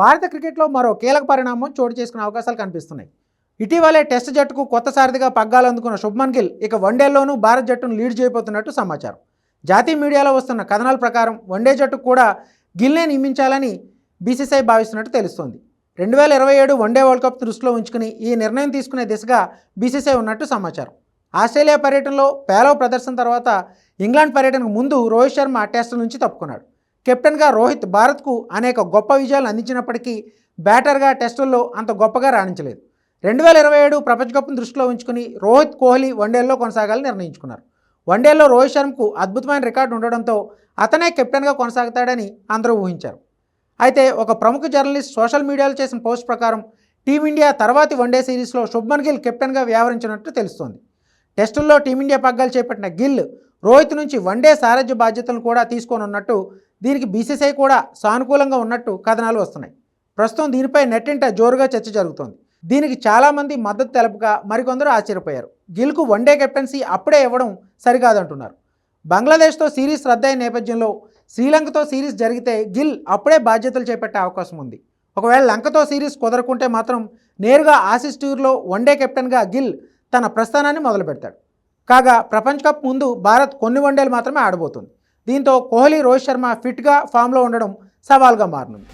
భారత క్రికెట్లో మరో కీలక పరిణామం చోటు చేసుకునే అవకాశాలు కనిపిస్తున్నాయి. ఇటీవలే టెస్ట్ జట్టుకు కొత్త సారథిగా పగ్గాలు అందుకున్న శుభ్మన్ గిల్ ఇక వన్డేల్లోనూ భారత జట్టును లీడ్ చేయబోతున్నట్టు సమాచారం. జాతీయ మీడియాలో వస్తున్న కథనాల ప్రకారం వన్డే జట్టుకు కూడా గిల్నే నియమించాలని బీసీసీఐ భావిస్తున్నట్టు తెలుస్తోంది. రెండు వేల ఇరవై ఏడు వన్డే వరల్డ్ కప్ దృష్టిలో ఉంచుకుని ఈ నిర్ణయం తీసుకునే దిశగా బీసీసీఐ ఉన్నట్టు సమాచారం. ఆస్ట్రేలియా పర్యటనలో పేలవ ప్రదర్శన తర్వాత ఇంగ్లాండ్ పర్యటనకు ముందు రోహిత్ శర్మ టెస్ట్ నుంచి తప్పుకున్నాడు. కెప్టెన్గా రోహిత్ భారత్కు అనేక గొప్ప విజయాలు అందించినప్పటికీ బ్యాటర్గా టెస్టుల్లో అంత గొప్పగా రాణించలేదు. రెండు వేల ఇరవై ఏడు ప్రపంచ కప్ను దృష్టిలో ఉంచుకుని రోహిత్ కోహ్లీ వన్డేల్లో కొనసాగాలని నిర్ణయించుకున్నారు. వన్డేల్లో రోహిత్ శర్మకు అద్భుతమైన రికార్డు ఉండడంతో అతనే కెప్టెన్గా కొనసాగుతాడని అందరూ ఊహించారు. అయితే ఒక ప్రముఖ జర్నలిస్ట్ సోషల్ మీడియాలో చేసిన పోస్ట్ ప్రకారం టీమిండియా తర్వాతి వన్డే సిరీస్లో శుభ్మన్ గిల్ కెప్టెన్గా వ్యవహరించినట్టు తెలుస్తోంది. టెస్టుల్లో టీమిండియా పగ్గాలు చేపట్టిన గిల్ రోహిత్ నుంచి వన్డే సారథ్య బాధ్యతలను కూడా తీసుకోనున్నట్టు దీనికి బీసీసీఐ కూడా సానుకూలంగా ఉన్నట్టు కథనాలు వస్తున్నాయి. ప్రస్తుతం దీనిపై నెట్టింట జోరుగా చర్చ జరుగుతోంది. దీనికి చాలామంది మద్దతు తెలపగా మరికొందరు ఆశ్చర్యపోయారు. గిల్కు వన్డే కెప్టెన్సీ అప్పుడే ఇవ్వడం సరికాదంటున్నారు. బంగ్లాదేశ్తో సిరీస్ రద్దయిన నేపథ్యంలో శ్రీలంకతో సిరీస్ జరిగితే గిల్ అప్పుడే బాధ్యతలు చేపట్టే అవకాశం ఉంది. ఒకవేళ లంకతో సిరీస్ కుదరకుంటే మాత్రం నేరుగా ఆసిస్ టూర్లో వన్డే కెప్టెన్గా గిల్ తన ప్రస్థానాన్ని మొదలు పెడతాడు కాగా ప్రపంచ కప్ ముందు భారత్ కొన్ని వన్డేలు మాత్రమే ఆడబోతుంది. దీంతో కోహ్లీ రోహిత్ శర్మ ఫిట్గా ఫామ్లో ఉండడం సవాల్గా మారనుంది.